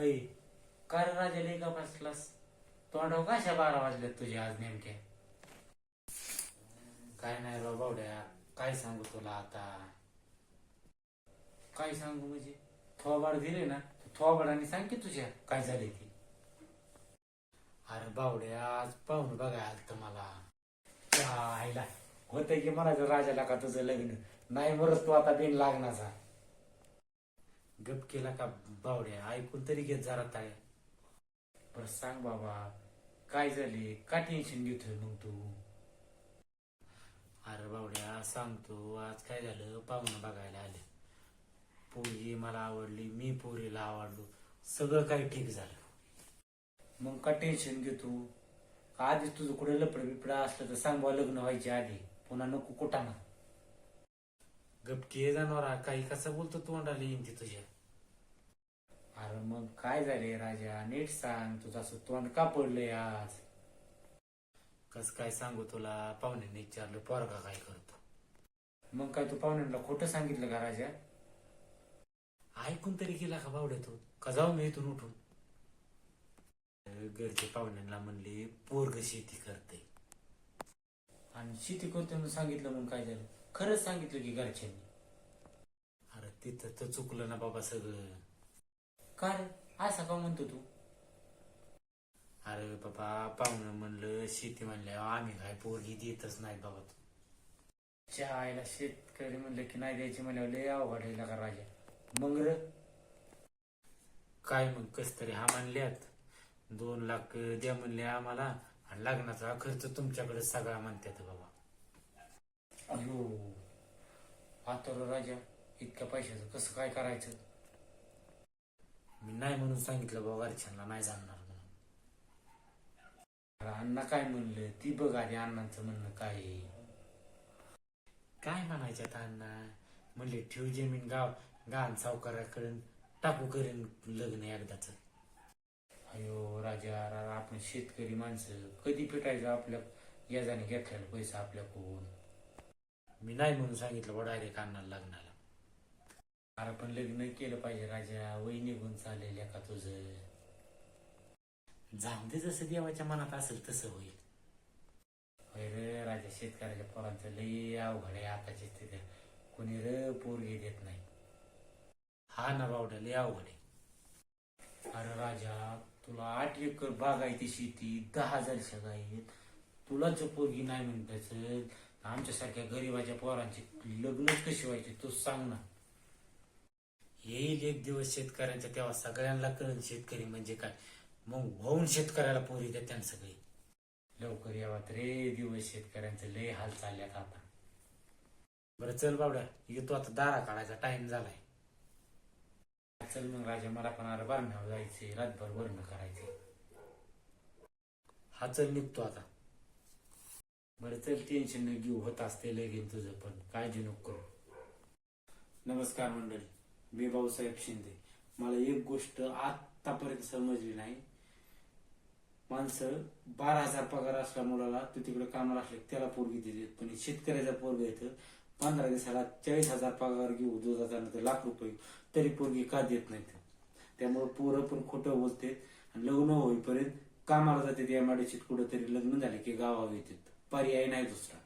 अय काय रे राजा लय का बसलास. तोंडाव कशा बारा वाजल्यात तुझ्या आज नेमक्या काय नाही राव बावड्या काय सांगू तुला आता? काय सांगू म्हणजे? थोबाड दिले ना थोबाडाने सांग की तुझ्या काय झाले ते. अरे बावड्या आज पाहून बघायला आलत मला. आईला होत की मला राजाला का तुझं लग्न? नाही बरंच तू आता बिन लागण्याचा गप केला का बावड्या? ऐकून तरी घेत जरा ताळ्या बरं सांग बाबा काय झाले? का टेन्शन घेतोय मग तू? अरे बावड्या सांगतो. आज काय झालं? पाहुणं बघायला आले. पोरी मला आवडली मी पोरीला आवडलो. सगळं काही ठीक झालं. मग का टेन्शन घेतो? का आधीच तुझं कुठे लपड बिपडा असलं तर सांग बा लग्न व्हायचे आधी. पुन्हा नको कुठाना गपके जाणार काही कसं बोलतो तोंडाला येईन ती तुझ्या. काय झाले राजा? नीट सांग तुझं असं तोंड का पडलंय आज? कस काय सांगू तुला? पाहुण्यांनी विचारलं पोरगा काय करतो? मग काय तू पाहुण्यांना खोटं सांगितलं का राजा? ऐकून तरी गेला का बावड्या तू? का जाऊ मी इथून उठून? घरचे पाहुण्यांना म्हणले पोरग शेती करते आणि शेती करते म्हणून सांगितलं मग काय झालं? खरंच सांगितलं की घरच्यांनी. अरे तिथं तर चुकलं ना बाबा सगळं. काय असं का म्हणतो तू. अरे बाबा पाहुणं म्हणलं शेती म्हणल्यावर आम्ही काय पोरगी देतच नाही बाबा. तू आईला शेतकरी म्हणलं की नाही द्यायची म्हणल्यावर लय अवघड आहे का राजा. मग र? काय मग कस तरी हा म्हणल्यात. दोन लाख द्या म्हणले आम्हाला आणि लग्नाचा खर्च तुमच्याकडे सगळा म्हणतात बाबा. अयो आता राजा इतक्या पैशाचं कसं काय करायचं? मी नाही म्हणून सांगितलं बाबा घरच्यांना नाही जाणणार म्हणून. अरे अण्णा काय म्हणलं? ती बघ आधी अण्णांचं म्हणणं काय काय म्हणायचं आता अण्णा? म्हणले ठेव जमीन गाव गाण सावकाराकडून टाकू करेन लग्न एकदाच. अयो राजा रा- आपण शेतकरी माणसं कधी पेटायचं आपल्या याजाने घेतलेला पैसा आपल्याकडून? मी नाही म्हणून सांगितलं बा डायरेक्ट अन्नाला लग्नाला. अरे पण लग्न केलं पाहिजे राजा. वय निघून चाललेल्या का तुझं? जाऊ दे जसं देवाच्या मनात असेल तसं होईल. रे राजा शेतकऱ्याच्या पोरांचं लई अवघड आहे आताची स्थिती. कोणी र पोरगी देत नाही. हा ना बावडा लई अवघड आहे. अरे राजा तुला आठ एकर बागायती शेती दहा हजार शेगा आहेत. तुलाच पोरगी नाही म्हणतायचं आमच्यासारख्या गरीबाच्या पोरांची लग्नच कशी व्हायची तू सांग ना. येईल एक दिवस शेतकऱ्यांच्या तेव्हा सगळ्यांना कळण शेतकरी म्हणजे काय. मग होऊन शेतकऱ्याला पोरी देत्यान सगळी. लवकर यावात रे दिवस शेतकऱ्यांचे लय हाल चालल्यात आता. बरं चल बाबड्या येतो आता दारा काढायचा टाइम झालाय. चल मग राजा मला पण अरे बारण्यावर जायचे रातभर वर्ण करायचे हा चल निघतो आता. बरं चल टेन्शन न घेऊ होत असते लगेन तुझं पण. काळजी नको करू. नमस्कार मंडळी. मी भाऊसाहेब शिंदे. मला एक गोष्ट आतापर्यंत समजली नाही. माणसं बारा हजार पगार असल्या मुलाला तू तिकडे कामाला असले त्याला पोरगी देते पण शेतकऱ्याचा पोरग येतं पंधरा दिवसाला चाळीस हजार पगार घेऊ दोन नंतर लाख रुपये तरी पोरगी का देत नाहीत त्यामुळे पोरं पण खोटं बोलते आणि लग्न होईपर्यंत कामाला जाते एमआयडीसीत कुठं तरी लग्न झाले की गावावर येतात. पर्याय नाही दुसरा.